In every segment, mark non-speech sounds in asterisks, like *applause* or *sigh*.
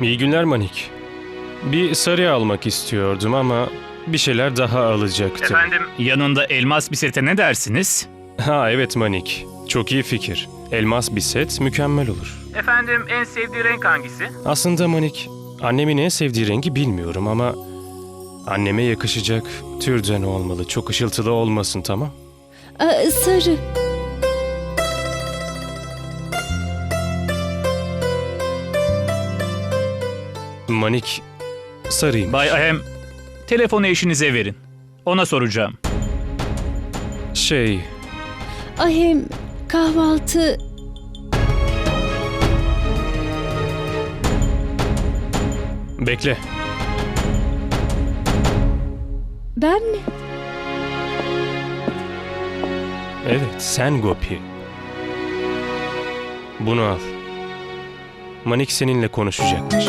İyi günler Manik. Bir sarı almak istiyordum ama bir şeyler daha alacaktım. Efendim yanında elmas bir sete ne dersiniz? Ha evet Manik. Çok iyi fikir. Elmas bir set mükemmel olur. Efendim en sevdiği renk hangisi? Aslında Manik, annemin en sevdiği rengi bilmiyorum ama anneme yakışacak türden olmalı. Çok ışıltılı olmasın tamam? Aa, sarı. Manik sarıyım. Bay Ahem, telefonu eşinize verin. Ona soracağım. Şey, Ahem kahvaltı bekle. ben mi? Evet, sen Gopi. Bunu al. Manik seninle konuşacakmış.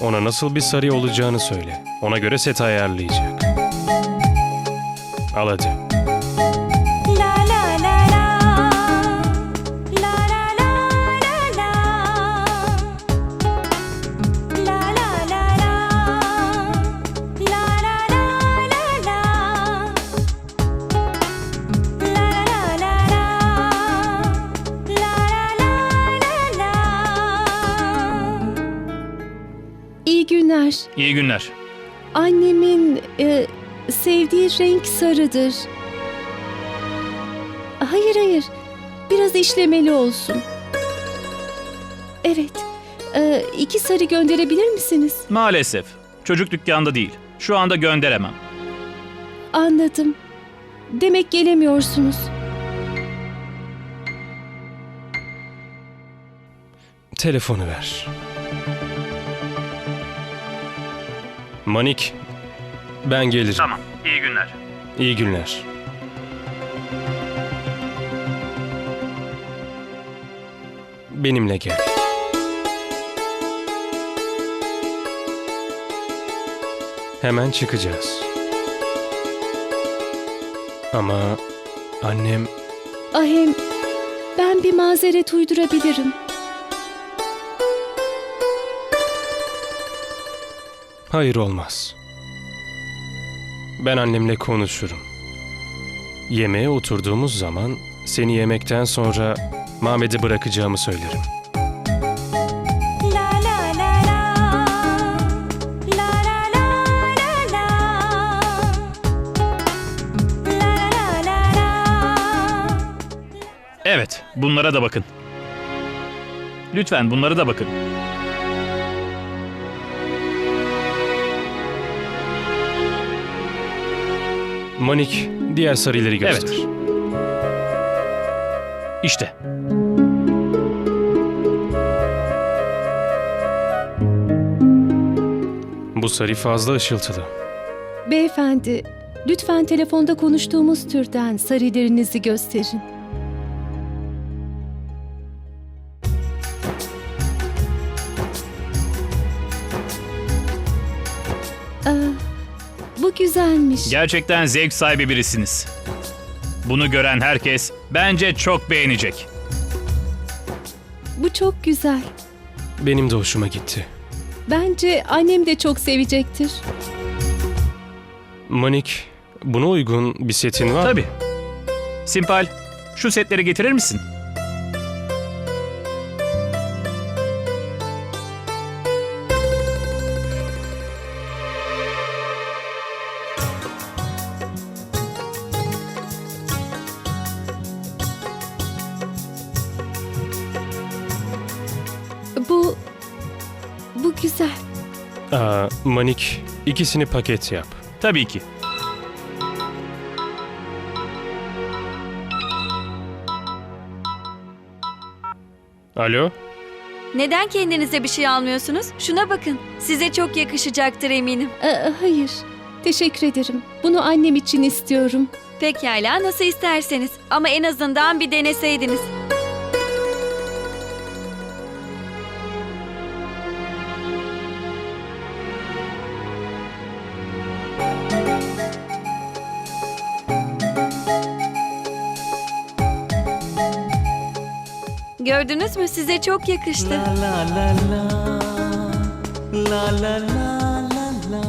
Ona nasıl bir sarı olacağını söyle. Ona göre set ayarlayacak. Al hadi. Günler. İyi günler. Annemin e, sevdiği renk sarıdır. Hayır hayır. Biraz işlemeli olsun. Evet. E, iki sarı gönderebilir misiniz? Maalesef. Çocuk dükkanda değil. Şu anda gönderemem. Anladım. Demek gelemiyorsunuz. Telefonu ver. Manik, ben gelirim. Tamam. İyi günler. İyi günler. Benimle gel. Hemen çıkacağız. Ama annem Ahem, ben bir mazeret uydurabilirim. Hayır olmaz. Ben annemle konuşurum. Yemeğe oturduğumuz zaman seni yemekten sonra Mehmet'i bırakacağımı söylerim. La la la la La la la la la La la la la Evet, bunlara da bakın. Lütfen bunlara da bakın. Manik, diğer sarıları göster. Evet. İşte. Bu sarı fazla ışıltılı. Beyefendi, lütfen telefonda konuştuğumuz türden sarılarınızı gösterin. Aa, bu güzelmiş. Gerçekten zevk sahibi birisiniz. Bunu gören herkes bence çok beğenecek. Bu çok güzel. Benim de hoşuma gitti. Bence annem de çok sevecektir. Manik, buna uygun bir setin var mı? Tabii. Simpal, şu setleri getirir misin? Bu... Bu güzel. Aa, Manik, ikisini paket yap. Tabii ki. Alo? Neden kendinize bir şey almıyorsunuz? Şuna bakın. Size çok yakışacaktır eminim. Aa, hayır. Teşekkür ederim. Bunu annem için istiyorum. Pekala nasıl isterseniz. Ama en azından bir deneseydiniz. Gördünüz mü size çok yakıştı. La la la la La la la la la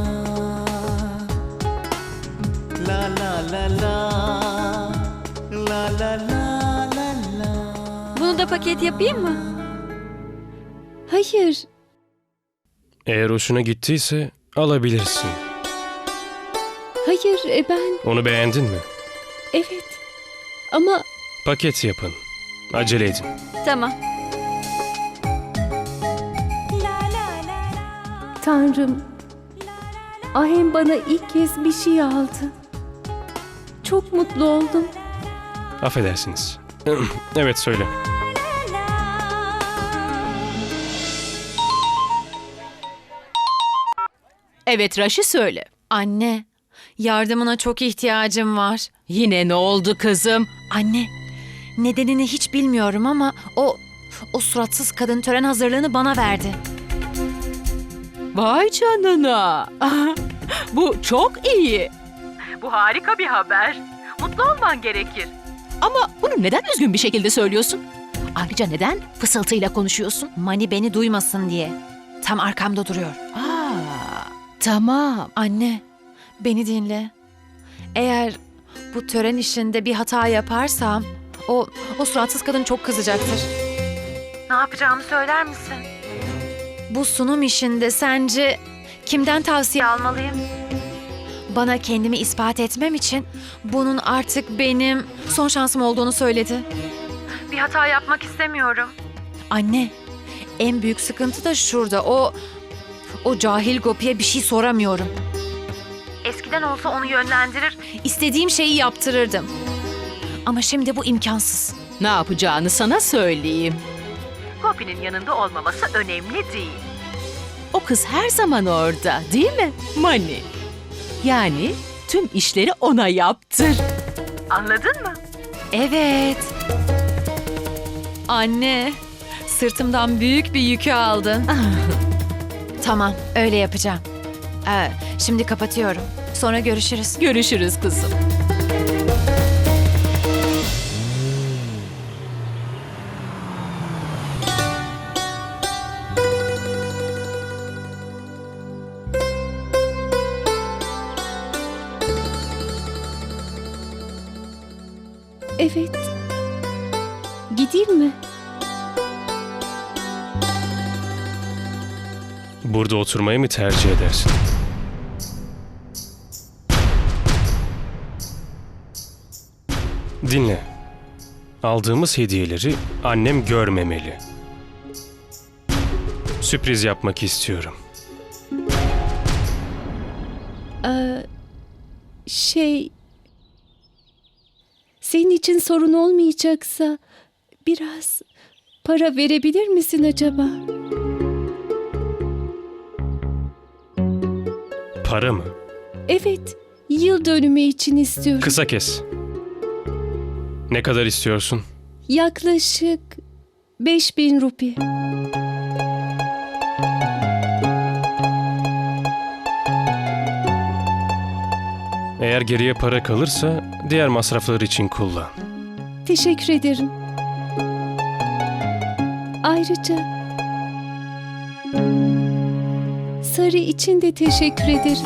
La la la la La la la la Bunu da paket yapayım mı? Hayır. Eğer hoşuna gittiyse alabilirsin. Hayır e, ben Onu beğendin mi? evet. Ama Paket yapın. Acele edin. Tamam. Tanrım. Ahem bana ilk kez bir şey aldı. Çok mutlu oldum. Affedersiniz. *clears throat* evet söyle. Evet Raşi söyle. Anne, yardımına çok ihtiyacım var. Yine ne oldu kızım? Anne, nedenini hiç bilmiyorum ama o o suratsız kadın tören hazırlığını bana verdi. Vay canına. *laughs* Bu çok iyi. Bu harika bir haber. Mutlu olman gerekir. Ama bunu neden üzgün bir şekilde söylüyorsun? Ayrıca neden fısıltıyla konuşuyorsun? Mani beni duymasın diye. Tam arkamda duruyor. Aa, tamam. Anne, beni dinle. Eğer bu tören işinde bir hata yaparsam o o suratsız kadın çok kızacaktır. Ne yapacağımı söyler misin? Bu sunum işinde sence kimden tavsiye almalıyım? Bana kendimi ispat etmem için bunun artık benim son şansım olduğunu söyledi. Bir hata yapmak istemiyorum. Anne, en büyük sıkıntı da şurada. O o cahil Gopi'ye bir şey soramıyorum. Eskiden olsa onu yönlendirir, istediğim şeyi yaptırırdım. Ama şimdi bu imkansız. Ne yapacağını sana söyleyeyim. Gopi'nin yanında olmaması önemli değil. O kız her zaman orada, değil mi? Mani. Yani tüm işleri ona yaptır. Anladın mı? Evet. Anne, sırtımdan büyük bir yükü aldın. *laughs* tamam, öyle yapacağım. Ee, şimdi kapatıyorum. Sonra görüşürüz. Görüşürüz kızım. Evet. Gideyim mi? Burada oturmayı mı tercih edersin? Dinle. Aldığımız hediyeleri annem görmemeli. Sürpriz yapmak istiyorum. Ee, şey... Senin için sorun olmayacaksa biraz para verebilir misin acaba? Para mı? Evet, yıl dönümü için istiyorum. Kısa kes. Ne kadar istiyorsun? Yaklaşık 5000 rupi. Eğer geriye para kalırsa diğer masraflar için kullan. Teşekkür ederim. Ayrıca sarı için de teşekkür ederim.